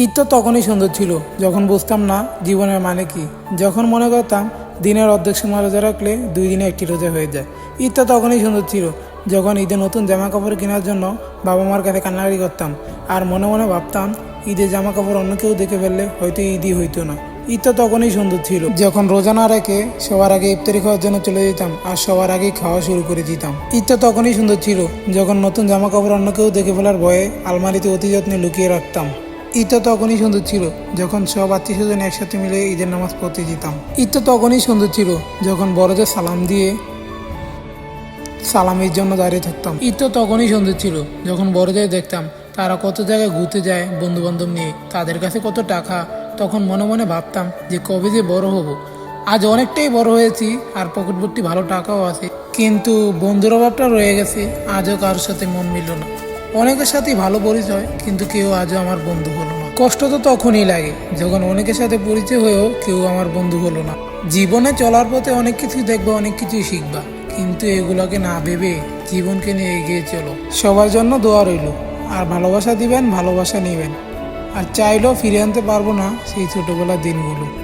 ঈদ তো তখনই সুন্দর ছিল, যখন বুঝতাম না জীবনের মানে কি। যখন মনে করতাম দিনের অর্ধেক সময় রোজা রাখলে দুই দিনে একটি রোজা হয়ে যায়। ঈদ তো তখনই সুন্দর ছিল, যখন ঈদে নতুন জামা কাপড় কেনার জন্য বাবা মার কাছে কান্নাকাটি করতাম। আর মনে মনে ভাবতাম ঈদের জামা কাপড় অন্য কেউ দেখে ফেললে হয়তো ঈদই হইতো না। ঈদ তো তখনই সুন্দর ছিল, যখন রোজা না রেখে সবার আগে ইফতারি খাওয়ার জন্য চলে যেতাম আর সবার আগেই খাওয়া শুরু করে দিতাম। ঈদ তো তখনই সুন্দর ছিল, যখন নতুন জামা কাপড় অন্য কেউ দেখে ফেলার ভয়ে আলমারিতে অতি যত্নে লুকিয়ে রাখতাম। ঈদ তো তখনই সুন্দর ছিল। যখন সব আত্মীয় স্বজন একসাথে মিলে ঈদের নামাজ পড়তে যেতাম। ঈদ তো তখনই সুন্দর ছিল। যখন বড়দের সালাম দিয়ে সালামের জন্য দাঁড়িয়ে থাকতাম। ঈদ তো তখনই সুন্দর ছিল। যখন বড়দের দেখতাম, তারা কত জায়গায় ঘুরতে যায় বন্ধু বান্ধব নিয়ে, তাদের কাছে কত টাকা, তখন মনে মনে ভাবতাম যে কবে যে বড় হব। আজ অনেকটাই বড় হয়েছি, আর পকেট ভর্তি ভালো টাকাও আছে। কিন্তু বন্ধুর অভাবটা রয়ে গেছে, আজও কারোর সাথে মন মিলল না। অনেকের সাথেই ভালো পরিচয়, কিন্তু কেউ আজও আমার বন্ধু হলো না। কষ্ট তো তখনই লাগে, যখন অনেকের সাথে পরিচয় হয়েও কেউ আমার বন্ধু হলো না। জীবনে চলার পথে অনেক কিছুই দেখবা, অনেক কিছুই শিখবা। কিন্তু এগুলোকে না ভেবে জীবনকে নিয়ে এগিয়ে চলো। সবার জন্য দোয়া রইল, আর ভালোবাসা দিবেন, ভালোবাসা নেবেন। আর চাইলেও ফিরে আনতে পারব না সেই ছোটবেলার দিনগুলো।